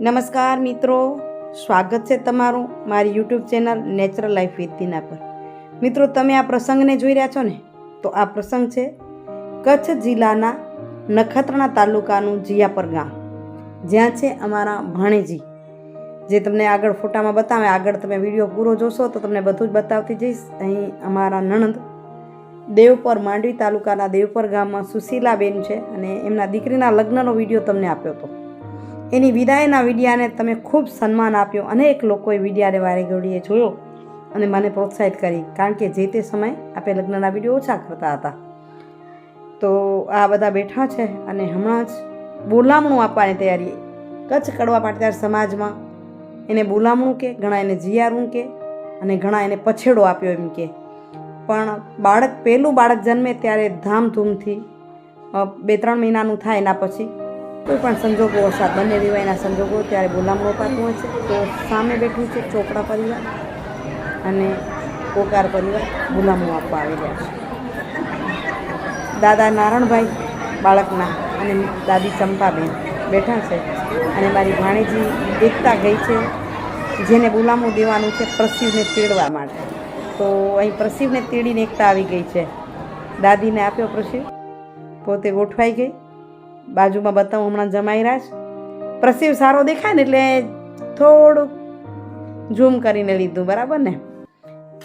નમસ્કાર મિત્રો, સ્વાગત છે તમારું મારી YouTube channel natural life with Dina પર. મિત્રો, તમે આ પ્રસંગને જોઈ રહ્યા છો ને? તો આ પ્રસંગ છે કચ્છ જિલ્લાના નખત્રાણા તાલુકાનું જિયાપર ગામ. જ્યાં છે અમારા ભાણેજી. જે તમને આગળ ફોટામાં બતાવે, આગળ તમે વીડિયો પૂરો જોશો તો તમને બધું જ બતાવતી જઈશ. અહીં અમારા નણંદ દેવપર માંડવી તાલુકાના દેવપર ગામમાં સુશીલાબેન છે અને એમના દીકરીના લગ્નનો વીડિયો તમને આપ્યો હતો. એની વિદાયના વિડીયાને તમે ખૂબ સન્માન આપ્યો અનેક લોકોએ વિડીયાને વારે ઘડીએ જોયો અને મને પ્રોત્સાહિત કરી, કારણ કે જે તે સમયે આપણે લગ્નના વીડિયો ઓછા કરતા હતા. તો આ બધા બેઠા છે અને હમણાં જ બોલામણું આપવાની તૈયારી. કચ્છ કડવા પાટીદાર સમાજમાં એને બોલામણું કે, ઘણા એને જીયારું કે અને ઘણા એને પછેડો આપ્યો એમ કે. પણ બાળક, પહેલું બાળક જન્મે ત્યારે ધામધૂમથી બે ત્રણ મહિનાનું થાય એના પછી કોઈ પણ સંજોગો વરસાદ બંને વિવાહના સંજોગો ત્યારે બોલામણો અપાતું હોય છે. તો સામે બેઠું છે ચોપડા પરિવાર અને પોકાર પરિવાર બોલામણું આપવા આવી રહ્યા છે. દાદા નારણભાઈ બાળકના અને દાદી ચંપાબેન બેઠા છે અને મારી ભાણેજી એકતા ગઈ છે, જેને બોલામણું દેવાનું છે પ્રસિવને તેડવા માટે. તો અહીં પ્રસિવને તેડીને એકતા આવી ગઈ છે. દાદીને આપ્યો પ્રસિવ પોતે ગોઠવાઈ ગઈ. બાજુમાં બતાવું, હમણાં જમાઈ છે. પ્રસિવ સારો દેખાય ને એટલે થોડુંક ઝૂમ કરીને લીધું, બરાબર ને?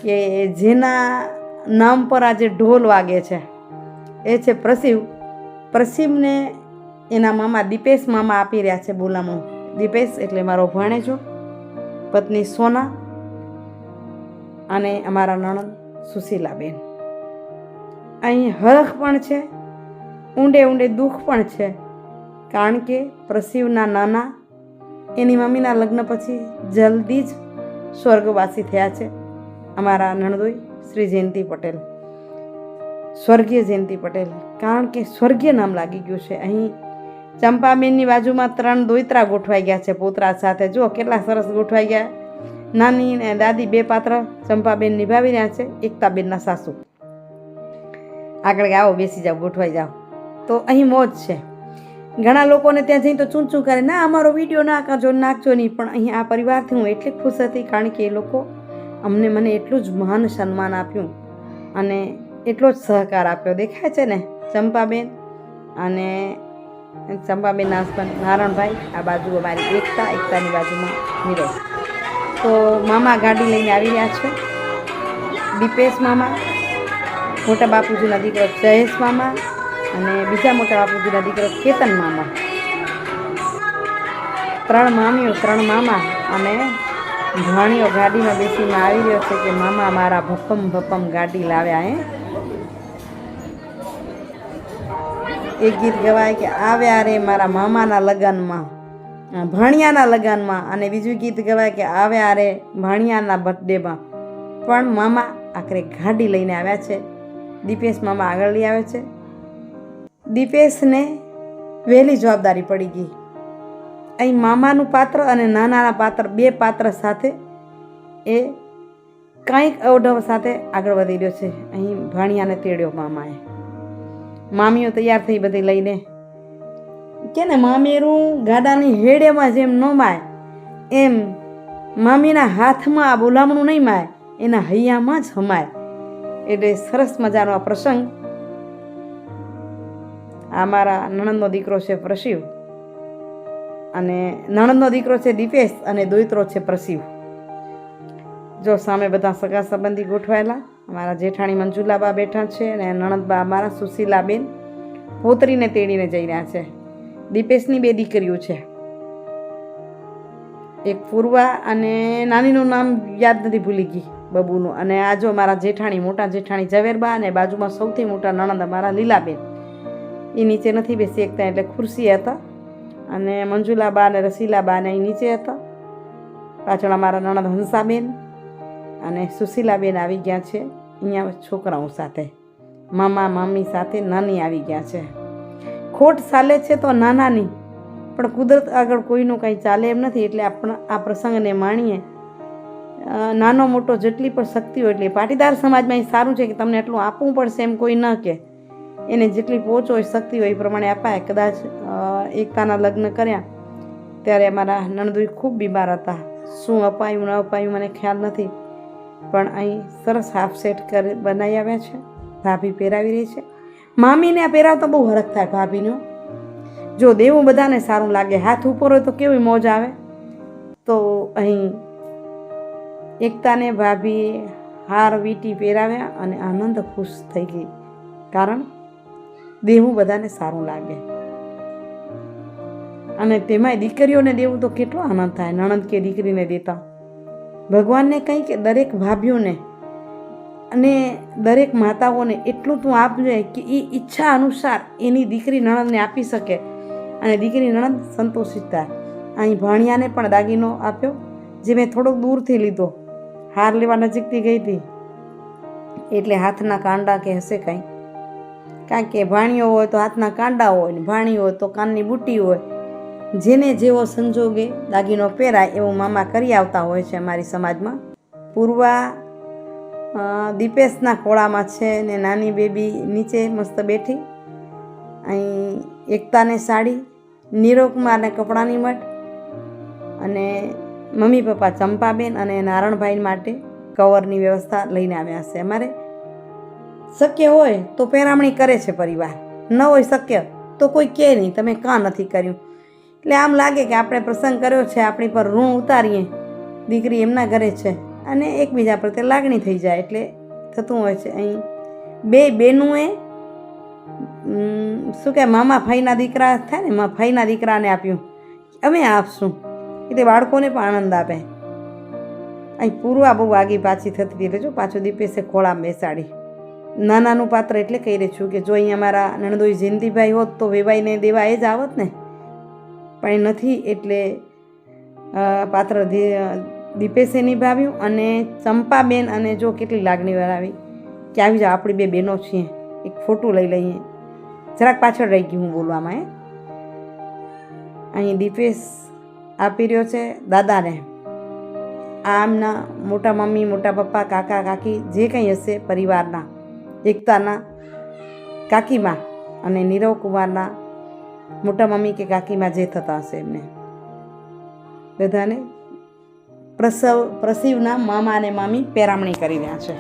કે જેના નામ પર આજે ઢોલ વાગે છે. એ છે પ્રસિવ પ્રસિવને એના મામા દીપેશ મામા આપી રહ્યા છે બોલામણું દીપેશ એટલે મારો ભાણેજો, પત્ની સોના અને અમારા નણંદ સુશીલાબેન. અહીં હરખ પણ છે. ઊંડે ઊંડે દુઃખ પણ છે. કારણ કે પ્રસિવના નાના, એની મમ્મીના લગ્ન પછી જલ્દી જ સ્વર્ગવાસી થયા છે અમારા નણદોઈ શ્રી જયંતિ પટેલ. સ્વર્ગીય જયંતિ પટેલ. કારણ કે સ્વર્ગીય નામ લાગી ગયું છે. અહીં ચંપાબેનની બાજુમાં ત્રણ દોઈતરા ગોઠવાઈ ગયા છે પોતરા સાથે. જો કેટલા સરસ ગોઠવાઈ ગયા. નાની ને દાદી બે પાત્ર ચંપાબેન નિભાવી રહ્યા છે. એકતાબેનના સાસુ. આગળ આવો બેસી જાઓ, ગોઠવાઈ જાઓ. તો અહીં મોજ છે. ઘણા લોકોને ત્યાં જઈને તો ચૂંચું કરે, ના, અમારો વીડિયો ના કરજો નાખજો નહીં. પણ અહીં આ પરિવારથી હું એટલી ખુશ હતી કારણ કે એ લોકો અમને મને એટલું જ મહાન સન્માન આપ્યું અને એટલો જ સહકાર આપ્યો. દેખાય છે ને, ચંપાબેન અને ચંપાબેનના હસબન્ડ નારણભાઈ, આ બાજુ અમારી એકતા, એકતાની બાજુમાં હીરો. તો મામા ગાડી લઈને આવી રહ્યા છે. દીપેશ મામા, મોટા બાપુજીના દીકરો જયેશ મામા અને બીજા મોટા બાપુજીના દીકરો કેતન મામા. ત્રણ મામીઓ, ત્રણ મામા. અને ભાણીઓ ગાડીમાં બેસીને આવી રહ્યો છે કે મામા મારા ભપમ ભપમ ગાડી લાવ્યા હે. એક ગીત ગવાય કે આવ્યા રે મારા મામાના લગ્નમાં ભાણિયાના લગ્નમાં. અને બીજું ગીત ગવાય કે આવ્યા રે ભાણિયાના બર્થડેમાં. પણ મામા આખરે ગાડી લઈને આવ્યા છે. દીપેશ મામા આગળ લઈ આવે છે. દીપેશને વહેલી જવાબદારી પડી ગઈ. અહીં મામાનું પાત્ર અને નાનાના પાત્ર, બે પાત્ર સાથે એ કંઈક અવઢવ સાથે આગળ વધી રહ્યો છે. અહીં ભાણિયાને તેડ્યો મામાએ. મામીઓ તૈયાર થઈ બધી લઈને. કે ને મામેરું ગાડાની હેડેમાં જેમ ન માય, એમ મામીના હાથમાં આ બોલામણું નહીં માય, એના હૈયામાં જ હમાય. એટલે સરસ મજાનો આ પ્રસંગ આ મારા નણંદનો દીકરો છે પ્રશિવ અને નણંદનો દીકરો છે દીપેશ અને દોઈત્રો છે પ્રશિવ જો સામે બધા સગા સંબંધી ગોઠવાયેલા અમારા જેઠાણી મંજુલાબા બેઠા છે અને નણંદબા અમારા સુશીલાબેન પોતરીને તેડીને જઈ રહ્યા છે. દીપેશની બે દીકરીઓ છે. એક પૂર્વા અને નાનીનું નામ યાદ નથી ભૂલી ગઈ બબુનું. અને આ જો મારા જેઠાણી, મોટા જેઠાણી ઝવેરબા અને બાજુમાં સૌથી મોટા નણંદ અમારા લીલાબેન. એ નીચે નથી બેસી એકતા એટલે ખુરશી હતા અને મંજુલાબા અને રસીલાબા ને એ નીચે હતા. પાછળ અમારા નણંદ હંસાબેન અને સુશીલાબેન આવી ગયા છે. અહીંયા છોકરાઓ સાથે, મામા, મામી સાથે નાની આવી ગયા છે. ખોટ ચાલે છે તો નાનાની, પણ કુદરત આગળ કોઈનું કંઈ ચાલે એમ નથી એટલે આપણા, આ પ્રસંગને માણીએ. નાનો મોટો જેટલી પણ શક્તિ હોય એટલી. પાટીદાર સમાજમાં એ સારું છે કે તમને એટલું આપવું પડશે એમ કોઈ ન કે એને જેટલી પહોંચ હોય શક્તિ હોય એ પ્રમાણે અપાય કદાચ એકતાના લગ્ન કર્યા ત્યારે અમારા નણદુઈ ખૂબ બીમાર હતા. શું અપાયું, ન અપાયું મને ખ્યાલ નથી. પણ અહીં સરસ હાફ સેટ કરી બનાવી આવ્યા છે. ભાભી પહેરાવી રહી છે. મામીને આ પહેરાવતા બહુ હરખ થાય ભાભીનો જો દેવું બધાને સારું લાગે, હાથ ઉપર હોય તો કેવી મોજ આવે? તો અહીં એકતાને ભાભીએ હાર વીંટી પહેરાવ્યા અને આનંદ ખુશ થઈ ગઈ. કારણ દેવું બધાને સારું લાગે. અને તેમાંય દીકરીઓને દેવું તો કેટલો આનંદ થાય. નણંદ કે દીકરીને દેતા. ભગવાનને કંઈ કે દરેક ભાભીઓને અને દરેક માતાઓને એટલું તું આપજે કે એ ઈચ્છા અનુસાર એની દીકરી નણંદને આપી શકે. અને દીકરી નણંદ સંતોષિત થાય. અહીં ભાણિયાને પણ દાગીનો આપ્યો, જે મેં થોડોક દૂરથી લીધો. હાર લેવા નજીકથી ગઈ હતી. એટલે હાથના કાંડા કે હશે કાંઈ. કારણ કે ભાણિયો હોય તો હાથના કાંડા હોય ને ભાણીઓ હોય તો કાનની બુટ્ટી હોય. જેને જેવો સંજોગે દાગીનો પહેરાય એવું મામા કરી આવતા હોય છે અમારી સમાજમાં. પૂર્વા દીપેશના ખોળામાં છે ને નાની બેબી નીચે મસ્ત બેઠી. અહીં એકતાને સાડી નીરોકુમારને કપડાની મઠ અને મમ્મી પપ્પા ચંપાબેન અને નારણભાઈ માટે કવરની વ્યવસ્થા લઈને આવ્યા છે અમારે. શક્ય હોય તો પહેરામણી કરે છે પરિવાર. ન હોય શક્ય તો કોઈ કહે નહીં, તમે કાં નથી કર્યું? એટલે આમ લાગે કે આપણે પ્રસંગ કર્યો છે, આપણી પર ઋણ ઉતારીએ. દીકરી એમના ઘરે છે અને એકબીજા પ્રત્યે લાગણી થઈ જાય એટલે થતું હોય છે. અહીં બે બેનુંએ શું કે મામા ફાઈના દીકરા થાય ને મા ફાઈના દીકરાને આપ્યું અમે આપશું. એટલે બાળકોને પણ આનંદ આપે. અહીં પૂર્વા બહુ આગી પાછી થતી હતી, એટલે જો પાછું દીપેશે ખોળામાં બેસાડી. નાનાનું પાત્ર એટલે કહી છું કે જો અહીં અમારા નણદોઈ જયંતિભાઈ હોત તો વેવાઈને દેવા એ જ આવત ને. પણ નથી એટલે પાત્ર દીપેશે નિભાવ્યું અને ચંપાબેન અને જો કેટલી લાગણી આવી કે આવી જાઓ, આપણી બે બહેનો છીએ, એક ફોટો લઈ લઈએ. જરાક પાછળ રહી ગયું હું બોલવામાં એ અહીં દીપેશ આપી રહ્યો છે દાદાને. આમના મોટા મમ્મી, મોટા પપ્પા, કાકા, કાકી જે કંઈ હશે પરિવારના એકતાના કાકીમાં અને નીરવ કુમારના મોટા મમ્મી કે કાકીમાં જે થતા હશે એમને. બધાને પ્રસવ, પ્રસીવના મામા અને મામી પેરામણી કરી રહ્યા છે.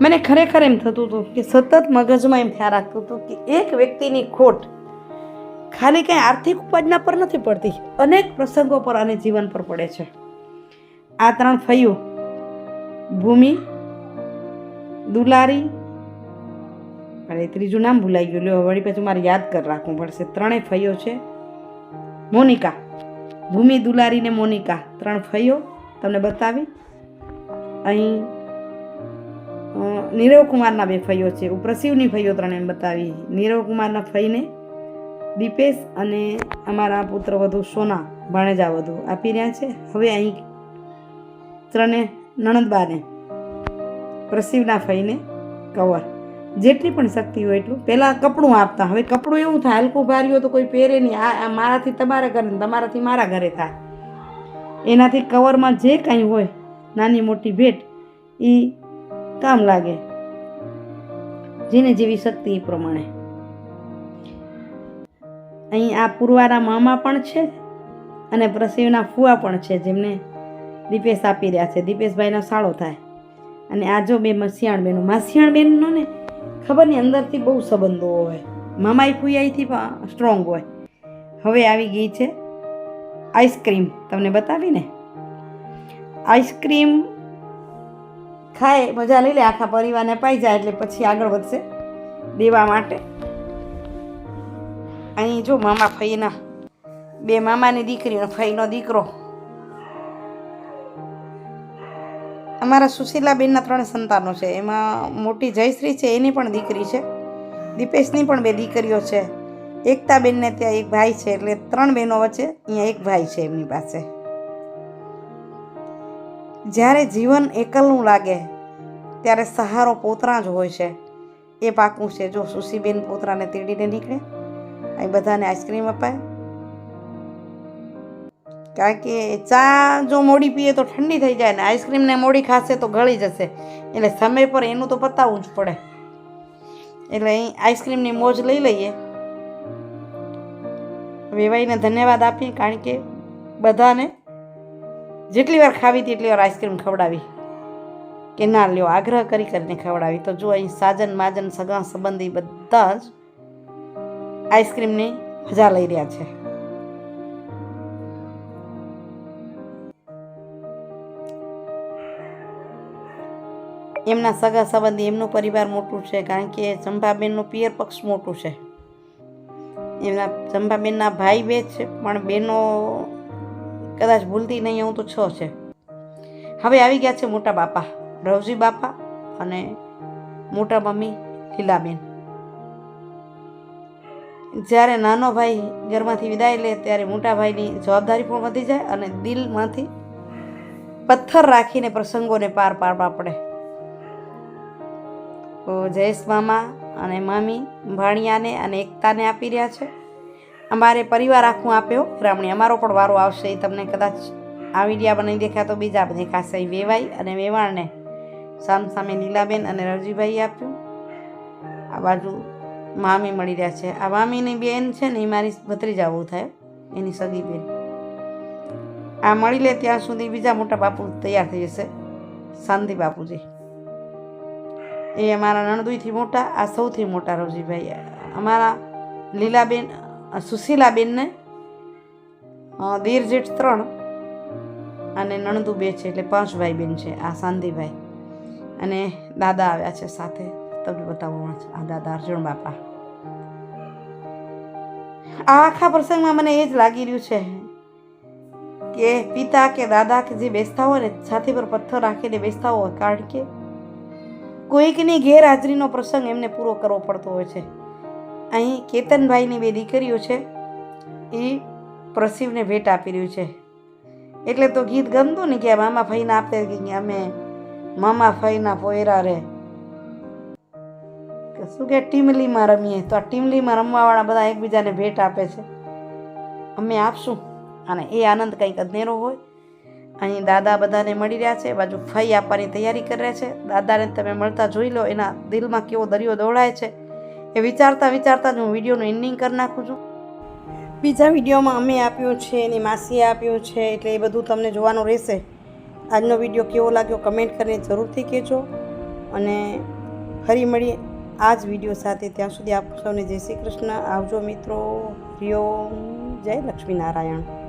મને ખરેખર એમ થતું હતું કે સતત મગજમાં એમ ખ્યાલ રાખતું હતું કે એક વ્યક્તિની ખોટ ખાલી કંઈ આર્થિક ઉપાજના પર નથી પડતી, અનેક પ્રસંગો પર અને જીવન પર પડે છે. આ ત્રણ ફયું ભૂમિ દુલારી? અરે, ત્રીજું નામ ભૂલાઈ ગયું. લ્યો, વળી પછી મારે યાદ કરી રાખવું પડશે. ત્રણેય ફઈઓ છે. મોનિકા. ભૂમિ દુલારી ને મોનિકા. ત્રણ ફઈઓ તમને બતાવી. અહીં નીરવ કુમારના બે ફઈઓ છે. પ્રસિવની ફઈઓ ત્રણે બતાવી. નીરવ કુમારના ફઈને દીપેશ અને અમારા પુત્ર વધુ સોના ભાણેજા વધુ આપી રહ્યા છે. હવે અહીં ત્રણે નણંદબાને પ્રસિવના ફઈને કવર જેટલી પણ શક્તિ હોય એટલું. પહેલાં કપડું આપતા. હવે કપડું એવું થાય, હલકું ભાર્યું તો કોઈ પહેરે નહીં. આ મારાથી તમારા ઘરે તમારાથી મારા ઘરે થાય. એનાથી કવરમાં જે કાંઈ હોય, નાની મોટી ભેટ એ કામ લાગે. જેને જેવી શક્તિ એ પ્રમાણે. અહીં આ પૂર્વાના મામા પણ છે અને પ્રસિવના ફુવા પણ છે, જેમને દીપેશ આપી રહ્યા છે. દીપેશભાઈનો સાળો થાય. અને આ જો બે મસિયાણ બેનો માસિયાણ બેનનો ને ખબર નહીં અંદરથી બહુ સંબંધો હોય. મામાઈ ફુયાઈથી પણ સ્ટ્રોંગ હોય. હવે આવી ગઈ છે આઈસ્ક્રીમ. તમને બતાવી ને આઈસ્ક્રીમ ખાય, મજા લઈ લે, આખા પરિવારને પાઈ જાય એટલે પછી આગળ વધશે દેવા માટે. અહીં જો મામા ફઈના, બે મામાની દીકરીનો ફઈનો દીકરો. અમારા સુશીલાબેનના ત્રણ સંતાનો છે. એમાં મોટી જયશ્રી છે, એની પણ દીકરી છે. દીપેશની પણ બે દીકરીઓ છે. એકતાબેનને ત્યાં એક ભાઈ છે, એટલે ત્રણ બહેનો વચ્ચે અહીંયા એક ભાઈ છે એમની પાસે. જ્યારે જીવન એકલનું લાગે, ત્યારે સહારો પોતરા જ હોય છે. એ પાકું છે. જો સુશીબેન પોતરાને તેડીને નીકળે, અહીં બધાને આઈસ્ક્રીમ અપાય. કારણ કે ચા જો મોડી પીએ તો ઠંડી થઈ જાય ને આઈસ્ક્રીમને મોડી ખાશે તો ગળી જશે. એટલે સમય પર એનું તો પતાવવું જ પડે. એટલે અહીં આઈસ્ક્રીમની મોજ લઈ લઈએ. વેવાઈને ધન્યવાદ આપીએ કારણ કે બધાને જેટલી વાર ખાવી તેટલી વાર આઈસ્ક્રીમ ખવડાવી. કે ના લ્યો, આગ્રહ કરી કરીને ખવડાવી. તો જો અહીં સાજન, માજન, સગા, સંબંધી બધા જ આઈસ્ક્રીમની મજા લઈ રહ્યા છે. એમના સગા સંબંધી એમનું પરિવાર મોટું છે, કારણ કે ચંભાબેનનું પિયર પક્ષ મોટું છે. એમના ચંભાબેનના ભાઈ બે છે, પણ બેનો કદાચ ભૂલતી નહીં હું તો છ છે. હવે આવી ગયા છે મોટા બાપા, રવજી બાપા અને મોટા મમ્મી લીલાબેન. જ્યારે નાનો ભાઈ ઘરમાંથી વિદાય લે, ત્યારે મોટા ભાઈની જવાબદારી પણ વધી જાય અને દિલમાંથી પથ્થર રાખીને પ્રસંગોને પાર પાડવા પડે. જયેશ મામા અને મામી ભાણિયાને અને એકતાને આપી રહ્યા છે. અમારે પરિવાર આખું આપ્યો. ગ્રામણી અમારો પણ વારો આવશે એ તમને કદાચ આ વિડીયા નહીં દેખાય તો બીજા દેખાશે વેવાઈ અને વેવાણને સામ સામે લીલાબેન અને રવજીભાઈ આપ્યું. આ બાજુ મામી મળી રહ્યા છે. આ મામીની બેન છે ને એ મારી ભત્રીજાવું થાય. એની સગી બેન. આ મળી લે ત્યાં સુધી બીજા મોટા બાપુ તૈયાર થઈ જશે. શાંતિ બાપુજી. એ અમારા નણદુઈથી મોટા આ સૌથી મોટા રવજીભાઈ અમારા લીલાબેન સુશીલાબેનને અ, દીર જેઠ ત્રણ અને નણદુ બે છે એટલે પાંચ ભાઈ બેન છે આ શાંતિભાઈ અને દાદા આવ્યા છે સાથે. તમને બતાવવા છે આ દાદા અર્જુન બાપા. આ આખા પ્રસંગમાં મને એ જ લાગી રહ્યું છે કે પિતા કે દાદા કે જે બેસતા હોય ને છાતી પર પથ્થર રાખીને બેસતા હોય કારણ કે કોઈકની ગેરહાજરીનો પ્રસંગ એમને પૂરો કરવો પડતો હોય છે. અહીં કેતનભાઈની બે દીકરીઓ છે, એ પ્રસીવને ભેટ આપી રહ્યું છે. એટલે તો ગીત ગમતું ને કે મામા ફઈને આપે કે અમે મામા ફઈના પોયરા રે. શું કે ટીમલીમાં રમીએ તો આ ટીમલીમાં રમવાવાળા બધા એકબીજાને ભેટ આપે છે. અમે આપશું અને એ આનંદ કંઈક અધનેરો હોય અહીં દાદા બધાને મળી રહ્યા છે, બાજુ ફઈ આપવાની તૈયારી કરી રહ્યા છે. દાદાને તમે મળતા જોઈ લો, એના દિલમાં કેવો દરિયો દોડાય છે. એ વિચારતા વિચારતા જ હું વિડીયોનું એન્ડિંગ કરી નાખું છું. બીજા વિડીયોમાં અમે આપ્યું છે, એની માસીએ આપ્યું છે, એટલે એ બધું તમને જોવાનું રહેશે. આજનો વીડિયો કેવો લાગ્યો કમેન્ટ કરીને જરૂરથી કહેજો. અને ફરી મળીએ આ જ વીડિયો સાથે. ત્યાં સુધી આપ સૌને જય શ્રી કૃષ્ણ. આવજો મિત્રો. હરિઓમ જય લક્ષ્મીનારાયણ